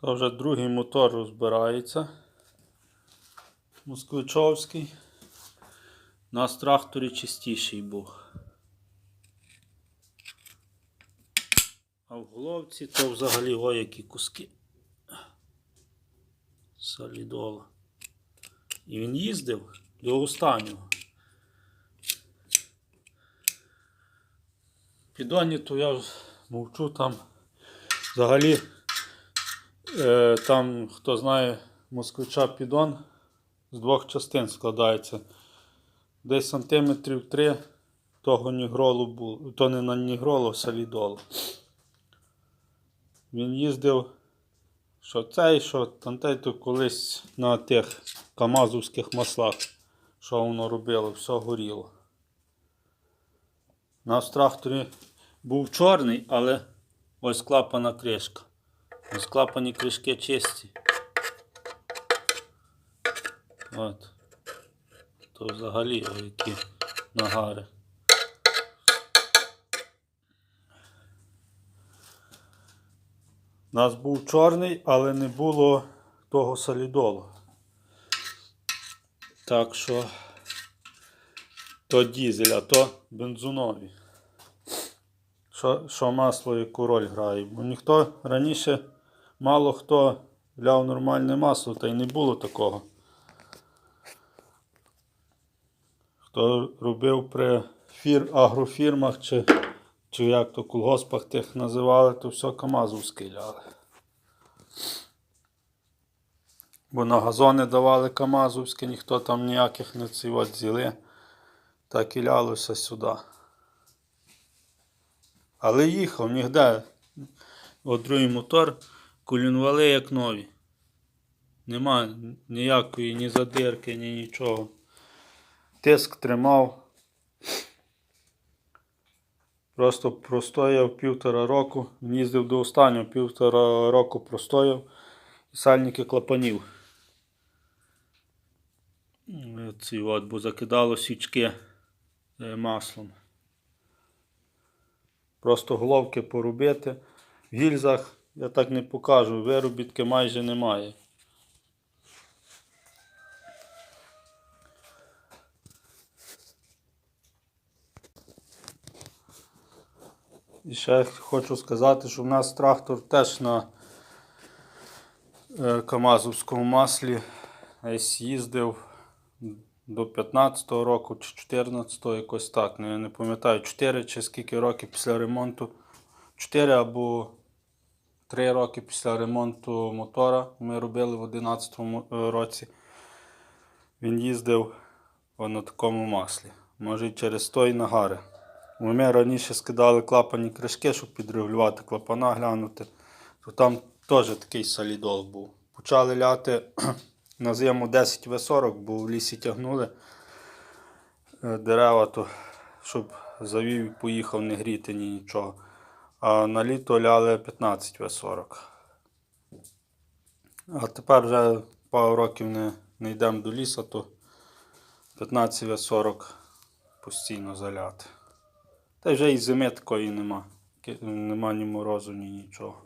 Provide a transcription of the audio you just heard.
То вже другий мотор розбирається. Москвичовський. У нас тракторі чистіший був. А в головці то взагалі о які куски. Солідола. І він їздив до останнього. Підоні, то я мовчу там. Взагалі, е, там, хто знає, москвича підон з двох частин складається. Десь сантиметрів 3 того нігролу було, то не на нігролу, а солідолу. Він їздив, що цей, що тантей, то колись на тих камазовських маслах, що воно робило, все горіло. В тракторі був чорний, але ось клапана кришка. Ось клапані кришки чисті. От. То взагалі о, які нагари. У нас був чорний, але не було того солідолу. Так що то дізель, а то бензунові. Що, що масло яку роль грає. Бо ніхто раніше мало хто ляв нормальне масло, та й не було такого. Хто робив при фір, агрофірмах чи, чи як то колгоспах тих називали, то все Камазовське ляли. Бо на газони давали Камазовське, ніхто там ніяких не ці от зіли. Так і лялося сюди. Але їхав нігде. От другий мотор колінвали як нові. Нема ніякої ні задирки, ні нічого. Тиск тримав. Просто простояв півтора року. Їздив до останнього півтора року простояв. І сальники клапанів. Ці от, бо закидало січки е, маслом. Просто головки порубити. В гільзах я так не покажу, виробітки майже немає. І ще хочу сказати, що в нас трактор теж на е, Камазовському маслі десь їздив до 15-го року чи 14-го якось так. Ну, я не пам'ятаю, 4 чи скільки років після ремонту. 4 або 3 роки після ремонту мотора ми робили в 11-му е, році. Він їздив на такому маслі. Може через той нагари. Ми раніше скидали клапані кришки, щоб підрегулювати клапана, глянути. То там теж такий солідол був. Почали ляти на зиму 10 В40, бо в лісі тягнули е, дерева, то щоб завів і поїхав не гріти ні нічого. А на літо ляли 15 В40. А тепер вже пару років не, не йдемо до лісу, то 15 В40 постійно заляти. Та вже і зими такої нема. Нема ні морозу, ні нічого.